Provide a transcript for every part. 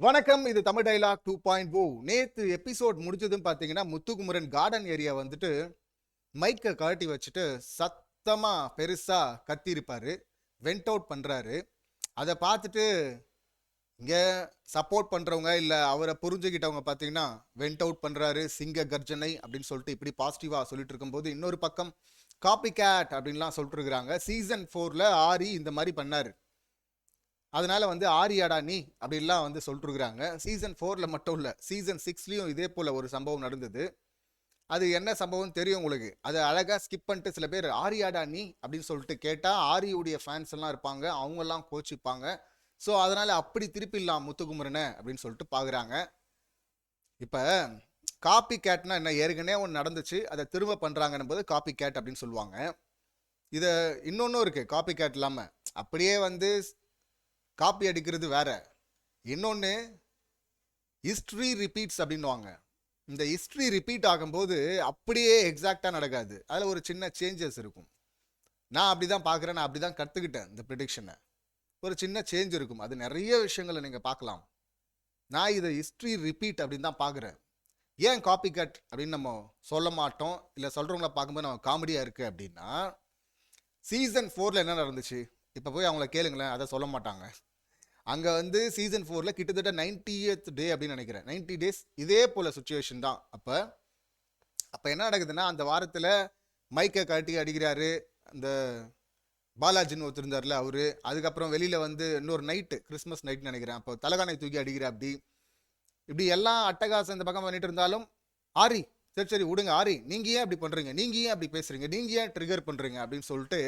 வணக்கம் இது Tamil dialogue two point ஓ. நேற்று எபிசோட் முடிஞ்சதும் பார்த்தீங்கன்னா முத்துக்குமரன் கார்டன் ஏரியா வந்துட்டு மைக்கை கழட்டி வச்சுட்டு சத்தமாக பெருசாக கத்தியிருப்பார். வெண்ட் அவுட் பண்ணுறாரு அதை பார்த்துட்டு இங்கே சப்போர்ட் பண்ணுறவங்க இல்லை அவரை புரிஞ்சுக்கிட்டவங்க பார்த்தீங்கன்னா வெண்ட் அவுட் பண்ணுறாரு சிங்க கர்ஜனை அப்படின்னு சொல்லிட்டு இப்படி பாசிட்டிவாக சொல்லிட்டு இருக்கும்போது இன்னொரு பக்கம் காப்பி கேட் அப்படின்லாம் சொல்லிட்டு இருக்கிறாங்க. சீசன் ஃபோரில் ஆரி இந்த மாதிரி பண்ணார். அதனால வந்து ஆரியாடா நீ அப்படின்லாம் வந்து சொல்லிட்டுருக்குறாங்க. சீசன் ஃபோரில் மட்டும் இல்லை சீசன் சிக்ஸ்லேயும் இதே போல் ஒரு சம்பவம் நடந்தது. அது என்ன சம்பவம் தெரியும் உங்களுக்கு? அதை அழகாக ஸ்கிப் பண்ணிட்டு சில பேர் ஆரியாடா நீ அப்படின்னு சொல்லிட்டு கேட்டால் ஆரியுடைய ஃபேன்ஸ் எல்லாம் இருப்பாங்க அவங்கெல்லாம் கோச்சிப்பாங்க. ஸோ அதனால் அப்படி திருப்பிடலாம் முத்துக்குமரனை அப்படின்னு சொல்லிட்டு பார்க்குறாங்க இப்போ காப்பி கேட்னா என்ன? ஏற்கனவே ஒன்று நடந்துச்சு அதை திரும்ப பண்ணுறாங்கன்னும் போது காப்பி கேட் அப்படின்னு சொல்லுவாங்க. இதை இன்னொன்றும் இருக்குது காப்பி கேட் இல்லாமல் அப்படியே வந்து காப்பி அடிக்கிறது வேற. இன்னொன்று ஹிஸ்ட்ரி ரிப்பீட்ஸ் அப்படின்னுவாங்க. இந்த ஹிஸ்ட்ரி ரிப்பீட் ஆகும்போது அப்படியே எக்ஸாக்டாக நடக்காது. அதில் ஒரு சின்ன சேஞ்சஸ் இருக்கும். நான் அப்படி தான் பார்க்குறேன் நான் அப்படி தான் கற்றுக்கிட்டேன் இந்த ப்ரிடிக்ஷனை ஒரு சின்ன சேஞ்ச் இருக்கும். அது நிறைய விஷயங்களை நீங்கள் பார்க்கலாம். நான் இதை ஹிஸ்ட்ரி ரிப்பீட் அப்படின்னு தான் பார்க்குறேன். ஏன் காப்பி கட் அப்படின்னு நம்ம சொல்ல மாட்டோம்? இல்லை சொல்கிறவங்கள பார்க்கும்போது நம்ம காமெடியாக இருக்குது அப்படின்னா சீசன் ஃபோரில் என்ன நடந்துச்சு? இப்போ போய் அவங்கள கேளுங்களேன் அதை சொல்ல மாட்டாங்க. அங்கே வந்து சீசன் ஃபோரில் கிட்டத்தட்ட நைன்டியத் டே அப்படின்னு நினைக்கிறேன். 90 டேஸ் இதே போல் சுச்சுவேஷன் தான். அப்போ அப்போ என்ன நடக்குதுன்னா அந்த வாரத்தில் மைக்கை கட்டி அடிக்கிறாரு அந்த பாலாஜின்னு ஒருத்தர் இருந்தார்ல அவரு. அதுக்கப்புறம் வெளியில் வந்து இன்னொரு நைட்டு கிறிஸ்மஸ் நைட்னு நினைக்கிறேன். அப்போ தலகானை தூக்கி அடிக்கிற அப்படி. இப்படி எல்லாம் அட்டகாசம் இந்த பக்கம் பண்ணிட்டு இருந்தாலும் ஆரி சரி சரி விடுங்க ஆரி நீங்கள் ஏன் அப்படி பண்ணுறீங்க நீங்கள் ஏன் அப்படி பேசுகிறீங்க நீங்கள் ஏன் ட்ரிகர் பண்ணுறீங்க அப்படின்னு சொல்லிட்டு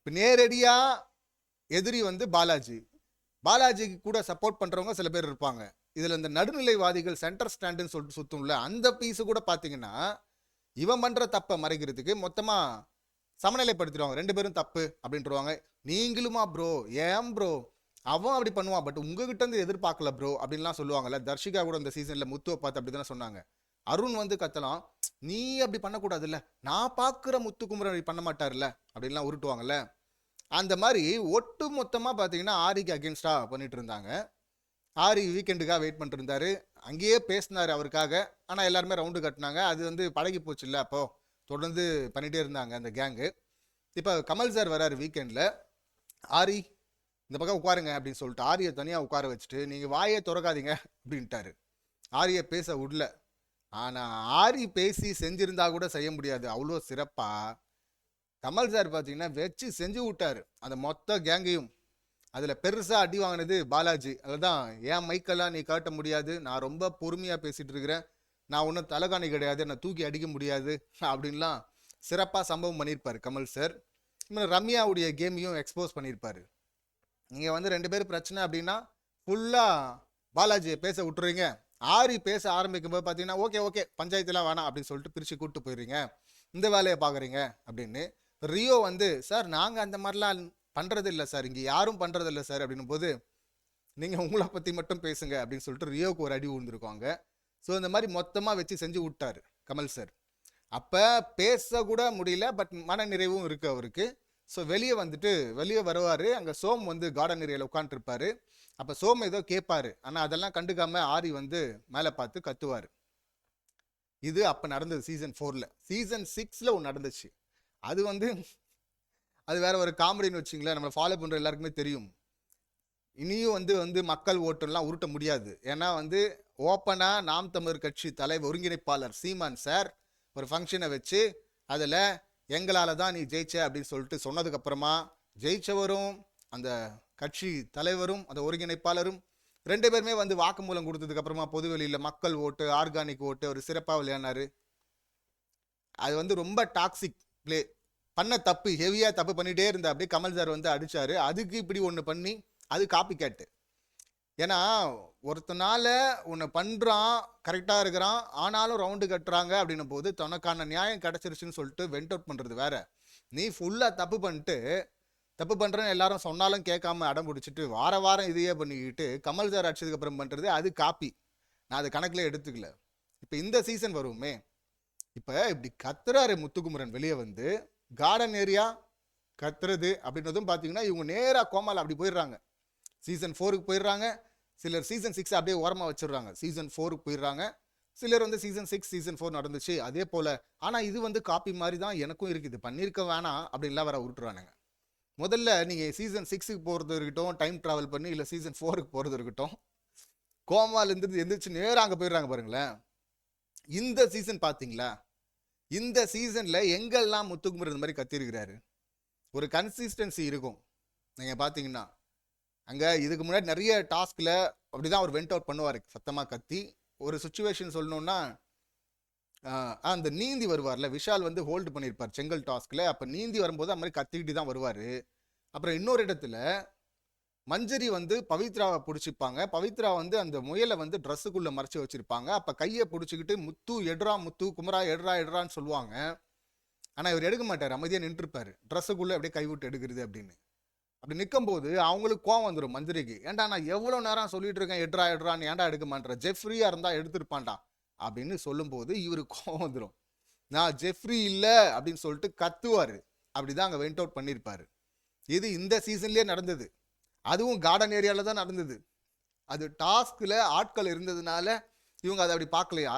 இப்போ நேரடியாக எதிரி வந்து பாலாஜி. பாலாஜிக்கு கூட சப்போர்ட் பண்ணுறவங்க சில பேர் இருப்பாங்க. இதில் இந்த நடுநிலைவாதிகள் சென்டர் ஸ்டாண்டுன்னு சொல்லிட்டு சுற்றும்ல அந்த பீஸு கூட பார்த்தீங்கன்னா இவன் பண்ணுற தப்பை மறைக்கிறதுக்கு மொத்தமாக சமநிலைப்படுத்திடுவாங்க. ரெண்டு பேரும் தப்பு அப்படின்ட்டுருவாங்க நீங்களுமா ப்ரோ ஏன் ப்ரோ அவன் அப்படி பண்ணுவான். பட் உங்ககிட்ட இருந்து எதிர்பார்க்கல ப்ரோ அப்படின்லாம் சொல்லுவாங்கல்ல. தர்ஷிகா கூட இந்த சீசனில் முத்துவை பார்த்து அப்படி தானே சொன்னாங்க. அருண் வந்து கத்தலாம் நீ அப்படி பண்ணக்கூடாதுல்ல. நான் பார்க்குற முத்துக்குமரன் அப்படி பண்ண மாட்டார்ல அப்படின்லாம் உருட்டுவாங்கல்ல. அந்த மாதிரி ஒட்டு மொத்தமாக பார்த்தீங்கன்னா ஆரிக்கு அகேன்ஸ்டாக பண்ணிட்டு இருந்தாங்க. ஆரி வீக்கெண்டுக்காக வெயிட் பண்ணிட்டு இருந்தாரு. அங்கேயே பேசினார் அவருக்காக. ஆனால் எல்லாருமே ரவுண்டு கட்டினாங்க. அது வந்து பழகி போச்சு இல்லை அப்போ. தொடர்ந்து பண்ணிகிட்டே இருந்தாங்க அந்த கேங்கு இப்போ கமல் சார் வராரு வீக்கெண்டில் ஆரி இந்த பக்கம் உட்காருங்க அப்படின்னு சொல்லிட்டு ஆரியை தனியாக உட்கார வச்சுட்டு நீங்கள் வாயே திறக்காதீங்க அப்படின்ட்டாரு. ஆரியை பேச விடல. ஆனால் ஆரி பேசி செஞ்சுருந்தா கூட செய்ய முடியாது. அவ்வளோ சிறப்பாக கமல் சார் பார்த்தீங்கன்னா வச்சு செஞ்சு விட்டார். அந்த மொத்த கேங்கையும். அதில் பெருசாக அடி வாங்கினது பாலாஜி. அதுதான் ஏன் மைக்கெல்லாம் நீ காட்ட முடியாது? நான் ரொம்ப பொறுமையாக பேசிகிட்டு இருக்கிறேன். நான் ஒன்றும் தலைகாணி கிடையாது. என்னை தூக்கி அடிக்க முடியாது. அப்படின்லாம் சிறப்பாக சம்பவம் பண்ணியிருப்பார் கமல் சார். இன்னும் ரம்யாவுடைய கேமையும் எக்ஸ்போஸ் பண்ணியிருப்பார் நீங்கள் வந்து ரெண்டு பேரும் பிரச்சனை அப்படின்னா ஃபுல்லாக பாலாஜியை பேச விட்டுறீங்க ஆரி பேச ஆரம்பிக்கும் போது பார்த்தீங்கன்னா ஓகே ஓகே பஞ்சாயத்துலாம் வேணாம் அப்படின்னு சொல்லிட்டு பிரித்து கூப்பிட்டு போயிடுறீங்க. இந்த வேலையை பார்க்குறீங்க அப்படின்னு. ரியோ வந்து சார் நாங்கள் அந்த மாதிரிலாம் பண்ணுறது இல்லை சார். இங்கே யாரும் பண்ணுறது இல்லை சார் அப்படின்னும் போது நீங்கள் உங்களை பற்றி மட்டும் பேசுங்க அப்படின்னு சொல்லிட்டு ரியோவுக்கு ஒரு அடி விழுந்திருக்காங்க ஸோ இந்த மாதிரி மொத்தமாக வச்சு செஞ்சு விட்டாரு கமல் சார். அப்போ பேச கூட முடியல பட் மன நிறைவும் இருக்குது அவருக்கு. ஸோ வெளியே வந்துட்டு வெளியே வருவார். அங்கே சோம் வந்து கார்டன் ஏரியாவில் உட்காந்துருப்பாரு அப்போ சோம் ஏதோ கேட்பார் ஆனால் அதெல்லாம் கண்டுக்காமல் ஆரி வந்து மேலே பார்த்து கத்துவார். இது அப்போ நடந்தது சீசன் ஃபோரில் சீசன் சிக்ஸில் ஒன்று நடந்துச்சு. அது வந்து அது வேற ஒரு காமெடின்னு வச்சிங்களேன். நம்மளை ஃபாலோ பண்ணுற எல்லாருக்குமே தெரியும். இனியும் வந்து வந்து மக்கள் ஓட்டெல்லாம் உருட்ட முடியாது. ஏன்னா வந்து ஓப்பனாக நாம் தமிழர் கட்சி தலைவர் ஒருங்கிணைப்பாளர் சீமான் சார் ஒரு ஃபங்க்ஷனை வச்சு அதில் எங்களால் தான் நீ ஜெயிச்ச அப்படின்னு சொல்லிட்டு சொன்னதுக்கப்புறமா ஜெயிச்சவரும் அந்த கட்சி தலைவரும் அந்த ஒருங்கிணைப்பாளரும் ரெண்டு பேருமே வந்து வாக்குமூலம் கொடுத்ததுக்கப்புறமா பொதுவெளியில் மக்கள் ஓட்டு ஆர்கானிக் ஓட்டு ஒரு சிறப்பாக விளையாடினாரு. அது வந்து ரொம்ப டாக்ஸிக் ப்ளே. பண்ண தப்பு ஹெவியாக தப்பு பண்ணிகிட்டே இருந்தா அப்படியே கமல் சார் வந்து அடிச்சாரு. அதுக்கு இப்படி ஒன்று பண்ணி அது காப்பி கேட்டு ஏன்னா ஒருத்தனால ஒன்று பண்ணுறான் கரெக்டாக இருக்கிறான் ஆனாலும் ரவுண்டு கட்டுறாங்க அப்படின்னும் போது தனக்கான நியாயம் கிடச்சிருச்சுன்னு சொல்லிட்டு வெண்ட் அவுட் பண்ணுறது வேற. நீ ஃபுல்லாக தப்பு பண்ணிட்டு தப்பு பண்ணுறேன்னு எல்லாரும் சொன்னாலும் கேட்காம அடம் பிடிச்சிட்டு வார வாரம் இதையே பண்ணிக்கிட்டு கமல் சார் அடிச்சதுக்கு அப்புறம் பண்ணுறது அது காப்பி நான் அது கணக்கில் எடுத்துக்கல. இப்போ இந்த சீசன் வருமே இப்போ இப்படி கத்துறாரு முத்துக்குமரன் வெளியே வந்து கார்டன் ஏரியா கத்துறது அப்படின்றதும் பார்த்தீங்கன்னா இவங்க நேராக கோமால் அப்படி போயிடுறாங்க. சீசன் ஃபோருக்கு போயிடுறாங்க. சிலர் சீசன் சிக்ஸ் அப்படியே ஓரமாக வச்சிடுறாங்க. சீசன் ஃபோருக்கு போயிடுறாங்க. சிலர் வந்து சீசன் சிக்ஸ் சீசன் ஃபோர் நடந்துச்சு. அதே போல் ஆனால் இது வந்து காப்பி மாதிரி தான் எனக்கும் இருக்குது. பண்ணியிருக்க வேணாம் அப்படின்லாம் வர உருட்டுறானுங்க. முதல்ல நீங்கள் சீசன் சிக்ஸுக்கு போகிறது இருக்கட்டும் டைம் ட்ராவல் பண்ணி இல்லை சீசன் ஃபோருக்கு போகிறது இருக்கட்டும் கோமாலேருந்து எந்திரிச்சு நேராக அங்கே போயிடுறாங்க பாருங்களேன். இந்த சீசன் பார்த்தீங்களா இந்த சீசனில் எங்கெல்லாம் முத்துக்குமர் இந்த மாதிரி கத்திருக்கிறாரு? ஒரு கன்சிஸ்டன்சி இருக்கும். நீங்கள் பார்த்தீங்கன்னா அங்கே இதுக்கு முன்னாடி நிறைய டாஸ்கில் அப்படி தான் அவர் வெண்ட் அவுட் பண்ணுவார் சத்தமாக கத்தி. ஒரு சுச்சுவேஷன் சொல்லணுன்னா அந்த நீந்தி வருவார்ல விஷால் வந்து ஹோல்டு பண்ணியிருப்பார் செங்கல் டாஸ்கில் அப்போ நீந்தி வரும்போது அந்த மாதிரி கத்திக்கிட்டு தான் வருவார். அப்புறம் இன்னொரு இடத்துல மஞ்சரி வந்து பவித்ராவை பிடிச்சிப்பாங்க. பவித்ரா வந்து அந்த முயலை வந்து ட்ரெஸ்ஸுக்குள்ளே மறைச்சி வச்சுருப்பாங்க. அப்போ கையை பிடிச்சிக்கிட்டு முத்து எட்ரா முத்து குமரா எட்ரா எட்ரான்னு சொல்லுவாங்க. ஆனால் இவர் எடுக்க மாட்டார் அமைதியாக நின்றுருப்பார் ட்ரெஸ்ஸுக்குள்ளே அப்படியே கைவிட்டு எடுக்கிறது அப்படின்னு. அப்படி நிற்கும்போது அவங்களுக்கு கோவம் வந்துடும் மஞ்சரிக்கு ஏன்டா நான் எவ்வளோ நேரம் சொல்லிட்டு இருக்கேன் எட்ரா எட்ரான்னு ஏன்டா எடுக்க மாட்டேன் ஜெஃப்ரியா இருந்தால் எடுத்திருப்பான்டா. அப்படின்னு சொல்லும்போது இவருக்கு கோவம் வந்துடும் நான் ஜெஃப்ரி இல்லை அப்படின்னு சொல்லிட்டு கத்துவார். அப்படி தான் அங்கே வெண்ட் அவுட் பண்ணியிருப்பாரு இது இந்த சீசன்லேயே நடந்தது. அதுவும் கார்டன் ஏரியாவில் தான் நடந்தது. அது டாஸ்கில் ஆட்கள் இருந்ததுனால இவங்க அதை அப்படி பார்க்கலையா?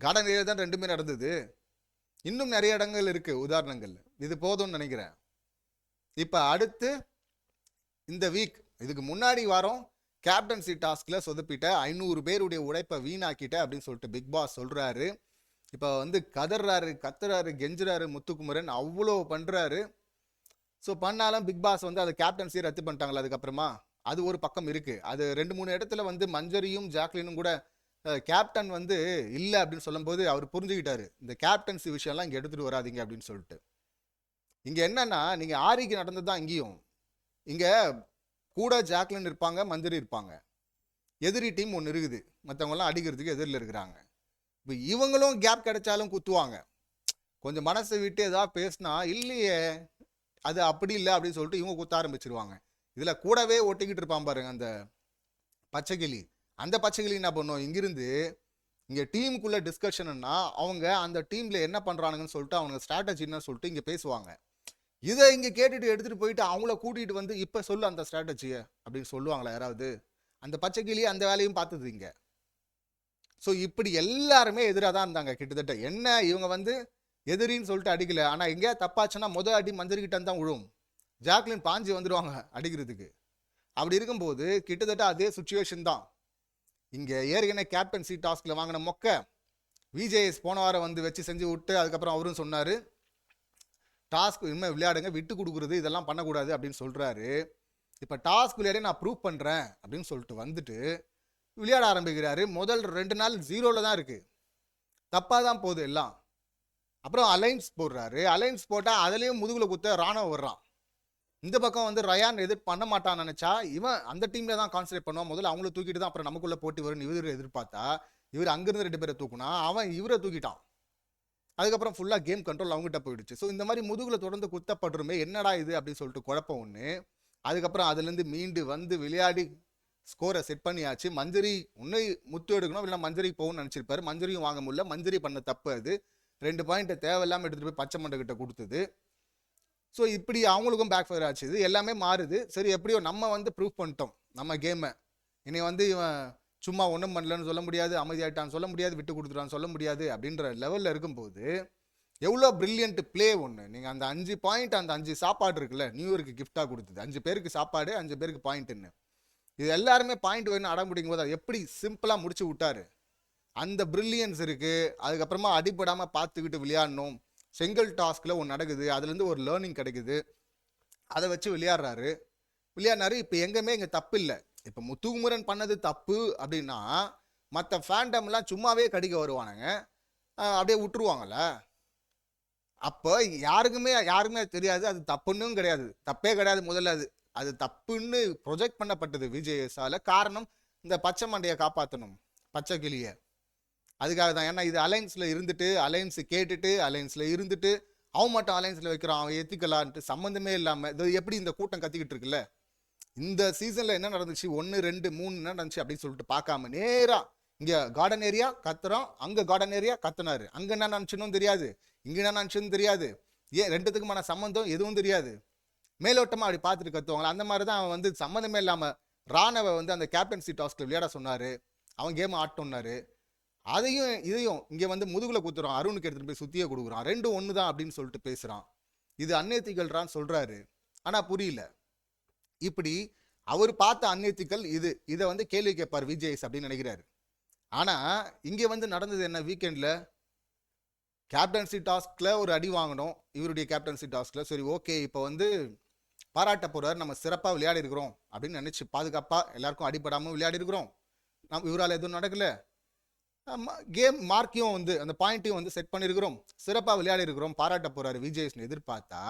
கார்டன் ஏரியா தான் ரெண்டுமே நடந்தது. இன்னும் நிறைய இடங்கள் இருக்குது உதாரணங்கள் இது போதும்னு நினைக்கிறேன். இப்போ அடுத்து இந்த வீக் இதுக்கு முன்னாடி வாரம் கேப்டன்சி டாஸ்கில் சொதப்பிட்ட ஐநூறு பேருடைய உழைப்பை வீணாக்கிட்ட அப்படின்னு சொல்லிட்டு பிக் பாஸ் சொல்கிறாரு இப்போ வந்து கதறாரு கத்துறாரு கெஞ்சுறாரு முத்துக்குமரன் அவ்வளோ பண்ணுறாரு ஸோ பண்ணாலும் பிக் பாஸ் வந்து அதை கேப்டன்சியை ரத்து பண்ணிட்டாங்களா அதுக்கப்புறமா? அது ஒரு பக்கம் இருக்குது அது ரெண்டு மூணு இடத்துல வந்து மஞ்சரியும் ஜாக்லினும் கூட கேப்டன் வந்து இல்லை அப்படின்னு சொல்லும்போது அவர் புரிஞ்சுக்கிட்டாரு. இந்த கேப்டன்சி விஷயம்லாம் இங்கே எடுத்துகிட்டு வராதீங்க அப்படின்னு சொல்லிட்டு. இங்கே என்னன்னா நீங்கள் ஆரிக்கு நடந்தது தான் இங்கேயும். இங்கே கூட ஜாக்லின் இருப்பாங்க மந்திரி இருப்பாங்க. எதிரி டீம் ஒன்று இருக்குது. மற்றவங்கலாம் அடிக்கிறதுக்கு எதிரில் இருக்கிறாங்க. இப்போ இவங்களும் கேப் கிடைச்சாலும் குத்துவாங்க. கொஞ்சம் மனசை விட்டு ஏதாவது பேசினா இல்லையே அது அப்படி இல்லை அப்படின்னு சொல்லிட்டு இவங்க குத்த ஆரம்பிச்சிருவாங்க. இதில் கூடவே ஒட்டிக்கிட்டு இருப்பான் பாருங்க அந்த பச்சைக்கிளி. அந்த பச்சைக்கிளி என்ன பண்ணும்? இங்கிருந்து இங்கே டீமுக்குள்ளே டிஸ்கஷன்னா அவங்க அந்த டீமில் என்ன பண்ணுறானுங்கன்னு சொல்லிட்டு அவங்க ஸ்ட்ராட்டஜின்னு சொல்லிட்டு இங்கே பேசுவாங்க. இதை இங்கே கேட்டுட்டு எடுத்துகிட்டு போயிட்டு அவங்கள கூட்டிகிட்டு வந்து இப்போ சொல்லு அந்த ஸ்ட்ராட்டஜியை அப்படின்னு சொல்லுவாங்களா யாராவது? அந்த பச்சைக்கிளி அந்த வேலையும் பார்த்தது இங்கே. ஸோ இப்படி எல்லாருமே எதிராக தான் இருந்தாங்க கிட்டத்தட்ட. என்ன இவங்க வந்து எதிரின்னு சொல்லிட்டு அடிக்கல. ஆனால் எங்கேயா தப்பாச்சுன்னா முத அடி மஞ்சரிக்கிட்ட தான் விழும் ஜாக்லின் பாஞ்சு வந்துடுவாங்க அடிக்கிறதுக்கு. அப்படி இருக்கும்போது கிட்டத்தட்ட அதே சுச்சுவேஷன் தான். இங்கே ஏற்கனவே கேப்டன்சி டாஸ்கில் வாங்கின மொக்க விஜேஎஸ் போன வாரம் வந்து வச்சு செஞ்சு விட்டு அதுக்கப்புறம் அவரும் சொன்னார் டாஸ்க் இனிமேல் விளையாடுங்க விட்டு கொடுக்குறது இதெல்லாம் பண்ணக்கூடாது அப்படின்னு சொல்கிறாரு இப்போ டாஸ்க் விளையாடி நான் ப்ரூவ் பண்ணுறேன் அப்படின்னு சொல்லிட்டு வந்துட்டு விளையாட ஆரம்பிக்கிறாரு. முதல் ரெண்டு நாள் ஜீரோவில் தான் இருக்குது தப்பாக தான் போகுது எல்லாம். அப்புறம் அலைன்ஸ் போடுறாரு. அலைன்ஸ் போட்டால் அதுலேயும் முதுகில் குத்த ராணுவம் வர்றான். இந்த பக்கம் வந்து ரயான் எதிர் பண்ண மாட்டான்னு நினச்சா இவன் அந்த டீமில் தான் கான்சன்ட்ரேட் பண்ணுவான். முதல்ல அவங்கள தூக்கிட்டு தான் அப்புறம் நமக்குள்ள போட்டி வரும்னு இவர் எதிர்பார்த்தா இவர் அங்கேருந்து ரெண்டு பேரை தூக்குனா அவன் இவரை தூக்கிட்டான். அதுக்கப்புறம் ஃபுல்லாக கேம் கண்ட்ரோல் அவங்ககிட்ட போயிடுச்சு. ஸோ இந்த மாதிரி முதுகில் தொடர்ந்து குத்தப்படுறமே என்னடா இது அப்படின்னு சொல்லிட்டு குழப்பம் ஒன்று அதுக்கப்புறம் அதுலேருந்து மீண்டு வந்து விளையாடி ஸ்கோரை செட் பண்ணியாச்சு. மஞ்சரி உன்னை முத்து எடுக்கணும் இல்லை மஞ்சரி போகணும்னு நினச்சிருப்பாரு. மஞ்சரியும் வாங்க முடியல. மஞ்சரி பண்ண தப்பு அது. ரெண்டு பாயிண்ட்டை தேவையில்லாமல் எடுத்துகிட்டு போய் பச்சை மண்டை கிட்ட கொடுத்தது. ஸோ இப்படி அவங்களுக்கும் பேக் ஃபயர் ஆச்சு. இது எல்லாமே மாறுது. சரி எப்படியோ நம்ம வந்து ப்ரூவ் பண்ணிட்டோம். நம்ம கேமை இனி வந்து இவன் சும்மா ஒன்றும் பண்ணலன்னு சொல்ல முடியாது அமைதியாயிட்டான்னு சொல்ல முடியாது விட்டு கொடுத்துட்டான் சொல்ல முடியாது அப்படின்ற லெவலில் இருக்கும்போது எவ்வளோ பிரில்லியன்ட் ப்ளே ஒன்று நீங்கள் அந்த அஞ்சு பாயிண்ட் அந்த அஞ்சு சாப்பாடு இருக்குல்ல நியூ இயருக்கு கிஃப்டாக கொடுத்தது. அஞ்சு பேருக்கு சாப்பாடு அஞ்சு பேருக்கு பாயிண்ட்டுன்னு இது எல்லாருமே பாயிண்ட் வேணும் அடம் பிடிக்கும் போது அதை எப்படி சிம்பிளாக முடிச்சு விட்டாரு? அந்த பிரில்லியன்ஸ் இருக்குது அதுக்கப்புறமா அடிபடாமல் பார்த்துக்கிட்டு விளையாடணும். செங்கல் டாஸ்கில் ஒன்று நடக்குது. அதுலேருந்து ஒரு லேர்னிங் கிடைக்குது. அதை வச்சு விளையாடுறாரு. விளையாடினாரு இப்போ எங்கேயுமே இங்கே தப்பு இல்லை இப்போ முத்துகுமரன் பண்ணது தப்பு அப்படின்னா மற்ற ஃபேண்டம்லாம் சும்மாவே கடிக்க வருவானுங்க. அப்படியே விட்டுருவாங்கல்ல. அப்போ யாருக்குமே யாருக்குமே தெரியாது. அது தப்புன்னும் கிடையாது. தப்பே கிடையாது முதல்ல அது. அது தப்புன்னு ப்ரொஜெக்ட் பண்ணப்பட்டது விஜயஸால காரணம் இந்த பச்சை மண்டையை காப்பாற்றணும் பச்சை கிளியை. அதுக்காக தான். ஏன்னா இது அலைன்ஸில் இருந்துட்டு அலைன்ஸ் கேட்டுட்டு அலைன்ஸில் இருந்துட்டு அவன் மட்டும் அலைன்ஸில் வைக்கிறான். அவன் எத்திக்கலான்ட்டு சம்மந்தமே இல்லாமல் இது எப்படி இந்த கூட்டம் கத்திக்கிட்டு இருக்குல்ல? இந்த சீசனில் என்ன நடந்துச்சு? ஒன்று ரெண்டு மூணு என்ன நடந்துச்சு அப்படின்னு சொல்லிட்டு பார்க்காம நேராக இங்கே கார்டன் ஏரியா கத்துறோம். அங்கே கார்டன் ஏரியா கத்துனாரு. அங்கே என்ன நினச்சுன்னு தெரியாது. இங்கே என்ன நினச்சுன்னு தெரியாது. ஏன் ரெண்டுத்துக்குமான சம்மந்தம் எதுவும் தெரியாது. மேலோட்டமாக அப்படி பார்த்துட்டு கத்துவாங்களா? அந்த மாதிரி தான் அவன் வந்து சம்மந்தமே இல்லாமல் ராணவை வந்து அந்த கேப்டன்சி டாஸ்க்ல விளையாட சொன்னார். அவன் கேம் ஆட்டோன்னாரு அதையும் இதையும் இங்கே வந்து முதுகில் குத்துறான் அருணுக்கு எடுத்துகிட்டு போய் சுற்றியே கொடுக்குறான் ரெண்டும் ஒன்று தான் அப்படின்னு சொல்லிட்டு பேசுகிறான் இது அன்னேத்திகள்றான்னு சொல்கிறாரு ஆனால் புரியல. இப்படி அவர் பார்த்த அந்நேத்திகள் இது. இதை வந்து கேள்வி கேட்பார் விஜய்ஸ் அப்படின்னு நினைக்கிறாரு. ஆனா இங்கே வந்து நடந்தது என்ன வீக்கெண்ட்ல கேப்டன்சி டாஸ்க்ல ஒரு அடி வாங்கணும் இவருடைய கேப்டன்சி டாஸ்க்ல சரி ஓகே இப்போ வந்து பாராட்ட போறாரு. நம்ம சிறப்பாக விளையாடி இருக்கிறோம் அப்படின்னு நினைச்சு பாதுகாப்பா எல்லாருக்கும் அடிபடாமல் விளையாடி இருக்கிறோம். நம்ம இவரால் எதுவும் நடக்கல. கேம் மார்க்கையும் வந்து அந்த பாயிண்ட்டையும் வந்து செட் பண்ணியிருக்கிறோம். சிறப்பாக விளையாடி இருக்கிறோம். பாராட்ட போறாரு விஜய்ஸ்னு எதிர்பார்த்தா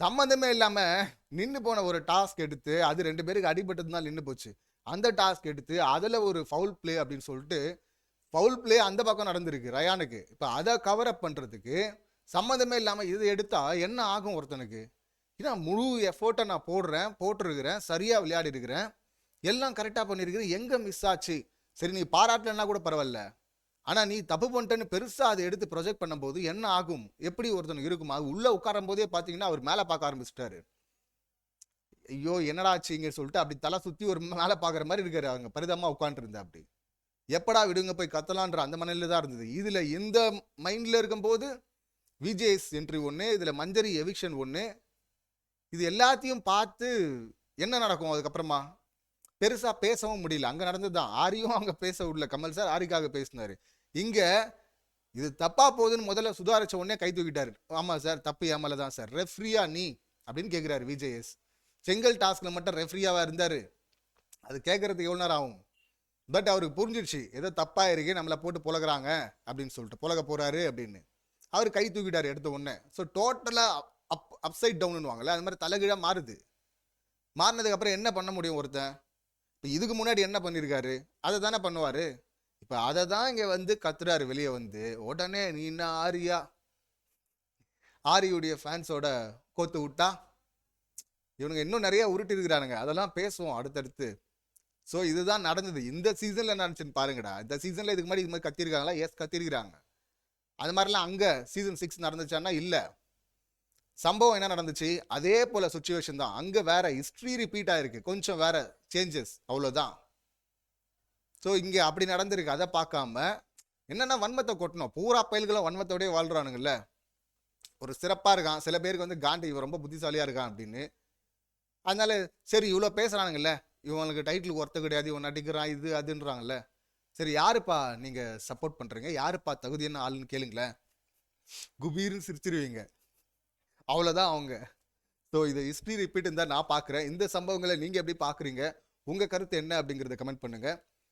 சம்மந்தமே இல்லாமல் நின்று போன ஒரு டாஸ்க் எடுத்து அது ரெண்டு பேருக்கு அடிபட்டது தான் நின்று போச்சு. அந்த டாஸ்க் எடுத்து அதில் ஒரு ஃபவுல் ப்ளே அப்படின்னு சொல்லிட்டு ஃபவுல் ப்ளே அந்த பக்கம் நடந்திருக்கு ரயானுக்கு. இப்போ அதை கவர் அப் பண்ணுறதுக்கு சம்மந்தமே இல்லாமல் இது எடுத்தால் என்ன ஆகும் ஒருத்தனுக்கு? ஏன்னா முழு எஃபோர்ட்டை நான் போடுறேன் போட்டிருக்கிறேன் சரியாக விளையாடி இருக்கிறேன் எல்லாம் கரெக்டாக பண்ணியிருக்கிறேன் எங்கே மிஸ் ஆச்சு? சரி நீ பாராட்டலன்னா கூட பரவாயில்ல. ஆனால் நீ தப்பு பண்ணிட்டேன்னு பெருசாக அதை எடுத்து ப்ரொஜெக்ட் பண்ணும்போது என்ன ஆகும்? எப்படி ஒருத்தன் இருக்கும்? அது உள்ளே உட்காரும் போதே பார்த்தீங்கன்னா அவர் மேலே பார்க்க ஆரம்பிச்சிட்டாரு. ஐயோ என்னடா ஆச்சுங்க சொல்லிட்டு அப்படி தலை சுற்றி ஒரு மேலே பார்க்குற மாதிரி இருக்காரு. அவங்க பரிதமாக உட்காந்துருந்தா அப்படி. எப்படா விடுங்க போய் கத்தலான்ற அந்த மனநில தான் இருந்தது. இதில் இந்த மைண்டில் இருக்கும்போது விஜேஎஸ் என்ட்ரி ஒன்று இதில் மஞ்சரி எவிக்ஷன் ஒன்று இது எல்லாத்தையும் பார்த்து என்ன நடக்கும் அதுக்கப்புறமா? பெருசாக பேசவும் முடியல. அங்கே நடந்தது தான். ஆரியும் அங்கே பேச விடல. கமல் சார் ஆரிக்காக பேசினார். இங்கே இது தப்பாக போகுதுன்னு முதல்ல சுதாரிச்ச உடனே கை தூக்கிட்டாரு. ஆமாம் சார் தப்பு ஏமல தான் சார். ரெஃப்ரியா நீ அப்படின்னு கேட்குறாரு விஜேஎஸ். செங்கல் டாஸ்கில் மட்டும் ரெஃப்ரியாவாக இருந்தார். அது கேட்குறதுக்கு எவ்வளோ நேரம் ஆகும்? பட் அவருக்கு புரிஞ்சிடுச்சு ஏதோ தப்பாக இருக்கு நம்மளை போட்டு புலகிறாங்க அப்படின்னு சொல்லிட்டு புலக போகிறாரு அப்படின்னு. அவர் கை தூக்கிட்டார் எடுத்த உடனே. ஸோ டோட்டலாக அப் அப்சைட் டவுன்னுவாங்கல்ல அது மாதிரி தலைகீழாக மாறுது. மாறினதுக்கப்புறம் என்ன பண்ண முடியும் ஒருத்தன்? இப்போ இதுக்கு முன்னாடி என்ன பண்ணியிருக்காரு அதை தானே பண்ணுவார்? இப்போ அதை தான் இங்கே வந்து கத்துறாரு வெளியே வந்து. உடனே நீ என்ன ஆரியா? ஆரியுடைய ஃபேன்ஸோட கோத்து விட்டா? இவனுங்க இன்னும் நிறைய உருட்டி இருக்கிறானுங்க. அதெல்லாம் பேசுவோம் அடுத்தடுத்து. ஸோ இதுதான் நடந்தது. இந்த சீசனில் நடந்துச்சுன்னு பாருங்கடா. இந்த சீசனில் இதுக்கு முன்னாடி இது மாதிரி கத்திருக்காங்களா? எஸ் கத்திருக்கிறாங்க. அது மாதிரிலாம் அங்கே சீசன் சிக்ஸ் நடந்துச்சான்னா இல்லை. சம்பவம் என்ன நடந்துச்சு? அதே போல் சுச்சுவேஷன் தான். அங்கே வேற ஹிஸ்ட்ரி ரிப்பீட் ஆயிருக்கு. கொஞ்சம் வேற சேஞ்சஸ் அவ்வளோதான் ஸோ இங்கே அப்படி நடந்திருக்கு. அதை பார்க்காம என்னென்னா வன்மத்தை கொட்டணும் பூரா பயல்களும் வன்மத்தோடய வாழ்கிறானுங்கல்ல ஒரு சிறப்பாக இருக்கான். சில பேருக்கு வந்து காண்டி இவன் ரொம்ப புத்திசாலியாக இருக்கான் அப்படின்னு. அதனால சரி இவ்வளோ பேசுகிறானுங்கல்ல இவனுக்கு டைட்டில் ஒருத்த கிடையாது. இவன் நடிக்கிறான் இது அதுன்றாங்கல்ல சரி யாருப்பா நீங்கள் சப்போர்ட் பண்ணுறீங்க யாருப்பா தகுதியான ஆளுன்னு கேளுங்களேன். குபீர்னு சிரிச்சிருவீங்க. அவ்வளோதான் அவங்க. ஸோ இதை ஹிஸ்ட்ரி ரிப்பீட் இருந்தால் நான் பார்க்குறேன். இந்த சம்பவங்களை நீங்கள் எப்படி பார்க்குறீங்க? உங்கள் கருத்து என்ன அப்படிங்கிறத கமெண்ட் பண்ணுங்கள்